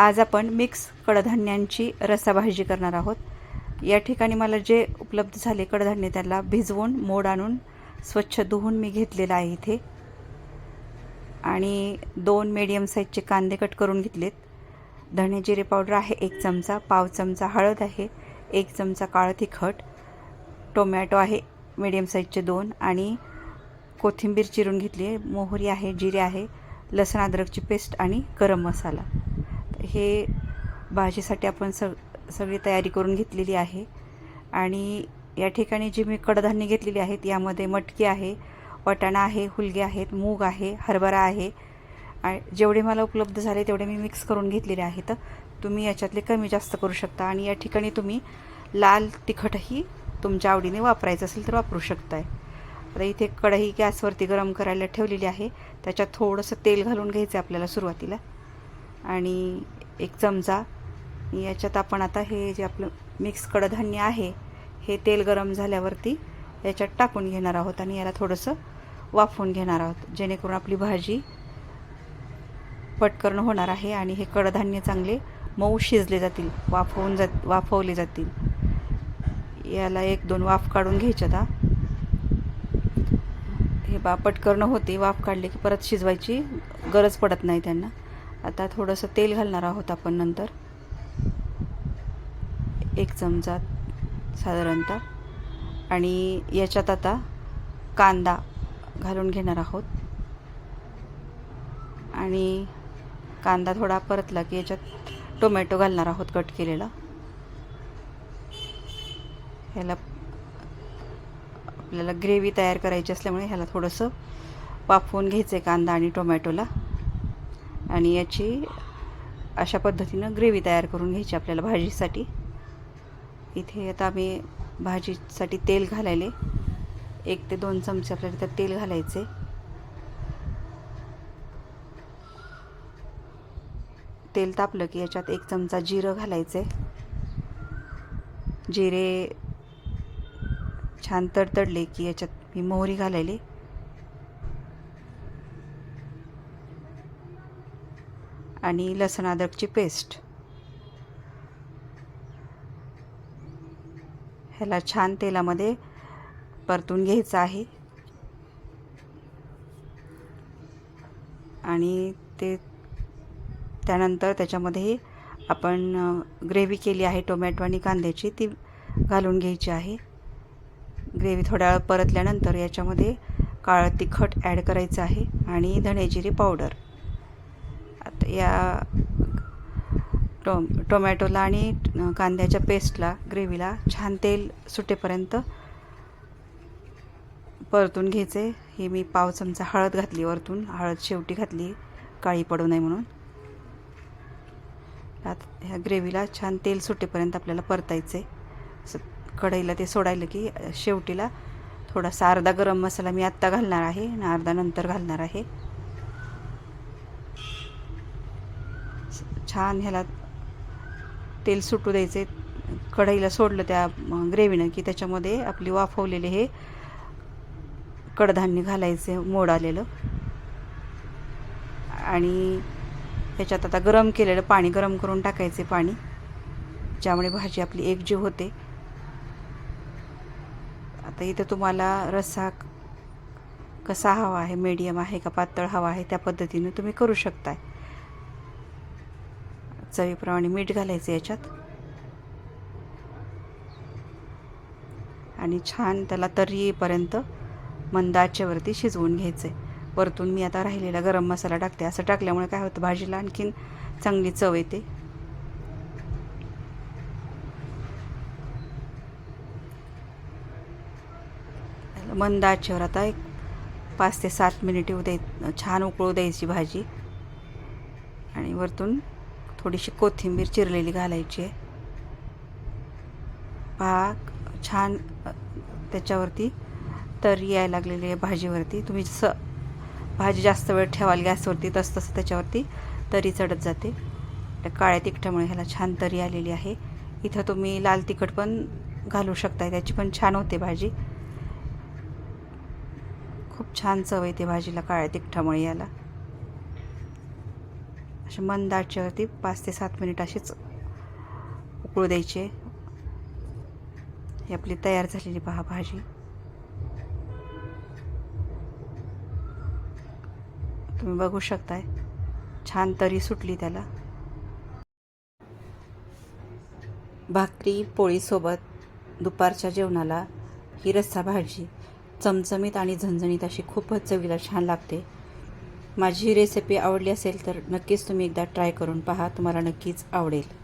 आज आपण मिक्स कडधान्यांची रसाभाजी करणार आहोत. या ठिकाणी मला जे उपलब्ध झाले कडधान्य त्याला भिजवून मोड आणून स्वच्छ धुवून मी घेतलेलं आहे इथे. आणि दोन मीडियम साईजचे कांदे कट करून घेतलेत. धणे जिरे पावडर आहे एक चमचा पाव चमचा हळद आहे एक चमचा काळं तिखट टोमॅटो आहे मीडियम साईजचे दोन आणि कोथिंबीर चिरून घेतली आहे मोहरी आहे जिरे आहे लसण अद्रकची पेस्ट आणि गरम मसाला. हे भाजीसाठी आपण सग सगळी तयारी करून घेतलेली आहे. आणि या ठिकाणी जी मी कडधान्य घेतलेली आहेत यामध्ये मटकी आहे वाटाणा आहे हुलगे आहेत मूग आहे हरभरा आहे. आणि जेवढे मला उपलब्ध झाले तेवढे मी मिक्स करून घेतलेले आहेत. तुम्ही याच्यातले कमी जास्त करू शकता आणि या ठिकाणी तुम्ही लाल तिखटही तुमच्या आवडीने वापरायचं असेल तर वापरू शकताय. आता इथे कढई गॅसवरती गरम करायला ठेवलेली आहे. त्याच्यात थोडंसं तेल घालून घ्यायचं आहे आपल्याला सुरुवातीला. आणि एक चमचा. याच्यात आपण आता हे जे आपलं मिक्स कडधान्य आहे हे तेल गरम झाल्यावरती याच्यात टाकून घेणार आहोत आणि याला थोडंसं वाफवून घेणार आहोत. जेणेकरून आपली भाजी पटकरण होणार आहे आणि हे कडधान्य चांगले मऊ शिजले जातील वाफवून जात वाफवले जातील. याला एक दोन वाफ काढून घ्यायचे आता. हे बा पटकरणं होते वाफ काढले की परत शिजवायची गरज पडत नाही त्यांना. आता थोडंसं तेल घालणार आहोत आपण नंतर. एक चमचा साधारणतः. आणि याच्यात आता कांदा घालून घेणार आहोत. आणि कांदा थोडा परतला की याच्यात टोमॅटो घालणार आहोत कट केलेला. ह्याला आपल्याला ग्रेव्ही तयार करायची असल्यामुळे ह्याला थोडंसं वाफवून घ्यायचं आहे कांदा आणि टोमॅटोला. आणि याची अशा पद्धतीनं ग्रेव्ही तयार करून घ्यायची आपल्याला भाजीसाठी. इथे आता आम्ही भाजीसाठी तेल घालायले. एक ते दोन चमचे आपल्याला त्यात तेल घालायचे तेल तापलं की याच्यात एक चमचा जिरं घालायचे जिरे छान तडतडले की याच्यात मी मोहरी घालायली. आणि लसण अद्रकची पेस्ट. ह्याला छान तेलामध्ये परतून घ्यायचं आहे. आणि ते त्यानंतर त्याच्यामध्ये आपण ग्रेव्ही केली आहे टोमॅटो आणि कांद्याची ती घालून घ्यायची आहे. ग्रेव्ही थोड्या वेळ परतल्यानंतर याच्यामध्ये काळं तिखट ॲड करायचं आहे आणि धणेजिरी पावडर. या टो टोमॅटोला आणि कांद्याच्या पेस्टला ग्रेव्हीला छान तेल सुटेपर्यंत परतून घ्यायचे. हे मी पाव चमचा हळद घातली वरतून. हळद शेवटी घातली. काळी पडू नये म्हणून. आता ह्या ग्रेव्हीला छान तेल सुटेपर्यंत आपल्याला परतायचे. असं कढईला ते सोडायला की शेवटीला थोडासा अर्धा गरम मसाला मी आत्ता घालणार आहे आणि अर्धा नंतर घालणार आहे. छान ह्याला तेल सुटू द्यायचे कढईला सोडलं त्या ग्रेव्हीनं की त्याच्यामध्ये आपली वाफवलेले हे कडधान्य घालायचे मोड आलेलं. आणि ह्याच्यात आता गरम केलेलं पाणी गरम करून टाकायचे पाणी ज्यामुळे भाजी आपली एकजीव होते. आता इथं तुम्हाला रस्सा कसा हवा आहे मीडियम आहे का पातळ हवा आहे त्या पद्धतीने तुम्ही करू शकताय. चवीप्रमाणे मीठ घालायचं याच्यात. आणि छान त्याला तरी येईपर्यंत मंद आचेवरती शिजवून घ्यायचं आहे वरतून मी आता राहिलेला गरम मसाला टाकते. असं टाकल्यामुळे काय होतं? भाजीला आणखीन चांगली चव येते. मंद आचेवर आता एक पाच ते सात मिनिट येऊ द्याय छान उकळू द्यायची भाजी. आणि वरतून थोडीशी कोथिंबीर चिरलेली घालायची आहे. पहा छान त्याच्यावरती तरी यायला लागलेली आहे भाजीवरती. तुम्ही जसं भाजी जास्त वेळ ठेवाल गॅसवरती तसं तसं त्याच्यावरती तरी चढत जाते. त्या काळ्या तिखटामुळे ह्याला छान तरी आलेली आहे. इथं तुम्ही लाल तिखट पण घालू शकताय त्याची पण छान होते भाजी. खूप छान चव येते भाजीला काळ्या तिखटामुळे याला असे मंद आचेवरती पाच ते सात मिनिट असेच उकळू द्यायचे. ही आपली तयार झालेली पहा भाजी. तुम्ही बघू शकताय छान तरी सुटली त्याला. भाकरी पोळीसोबत दुपारच्या जेवणाला ही रस्सा भाजी चमचमीत आणि झणझणीत अशी खूपच चवीला छान लागते. माझी ही रेसिपी आवडली असेल तर नक्कीच तुम्ही एकदा ट्राय करून पहा. तुम्हाला नक्कीच आवडेल.